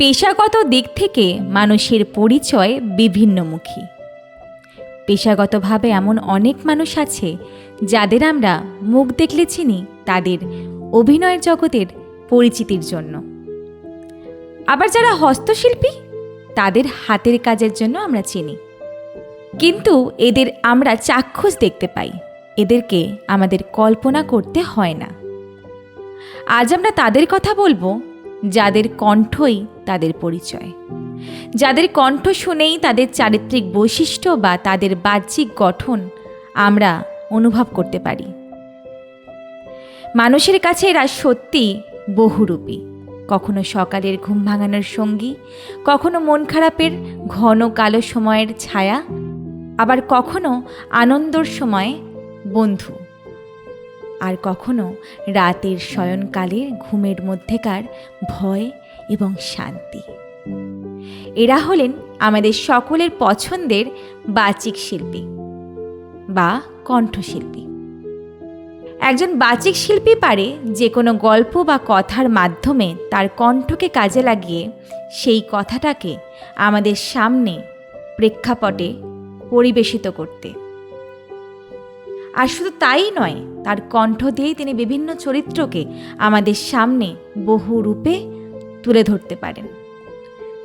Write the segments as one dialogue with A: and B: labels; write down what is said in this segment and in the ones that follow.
A: পেশাগত দিক থেকে মানুষের পরিচয় বিভিন্নমুখী। পেশাগতভাবে এমন অনেক মানুষ আছে যাদের আমরা মুখ দেখলে চিনি, তাদের অভিনয়ের জগতের পরিচিতির জন্য। আবার যারা হস্তশিল্পী, তাদের হাতের কাজের জন্য আমরা চিনি। কিন্তু এদের আমরা চাক্ষুষ দেখতে পাই, এদেরকে আমাদের কল্পনা করতে হয় না। আজ আমরা তাদের কথা বলব যাদের কণ্ঠই তাদের পরিচয়। যাদের কণ্ঠ শুনেই তাদের চারিত্রিক বৈশিষ্ট্য বা তাদের বাহ্যিক গঠন আমরা অনুভব করতে পারি। মানুষের কাছে এরা সত্যি বহুরূপী। কখনো সকালের ঘুম ভাঙানোর সঙ্গী, কখনো মন খারাপের ঘন কালো সময়ের ছায়া, আবার কখনো আনন্দর সময় বন্ধু। আর কখনো রাতের শয়নকালে ঘুমের মধ্যেকার ভয় এবং শান্তি। এরা হলেন আমাদের সকলের পছন্দের বাচিক শিল্পী বা কণ্ঠশিল্পী। একজন বাচিক শিল্পী পারে যে কোনো গল্প বা কথার মাধ্যমে তার কণ্ঠকে কাজে লাগিয়ে সেই কথাটাকে আমাদের সামনে প্রেক্ষাপটে পরিবেশিত করতে। আর শুধু তাই নয়, তার কণ্ঠ দিয়েই তিনি বিভিন্ন চরিত্রকে আমাদের সামনে বহু রূপে তুলে ধরতে পারেন।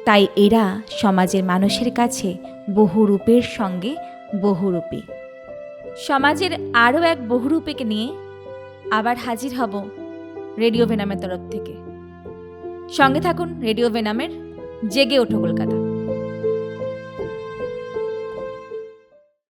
A: তাই এরা সমাজের মানুষের কাছে বহু রূপের সঙ্গে বহুরূপী সমাজের আরও এক বহুরূপীকে নিয়ে আবার হাজির হব রেডিও ভেনামের তরফ থেকে। সঙ্গে থাকুন রেডিও ভেনামের জেগে ওঠো কলকাতা।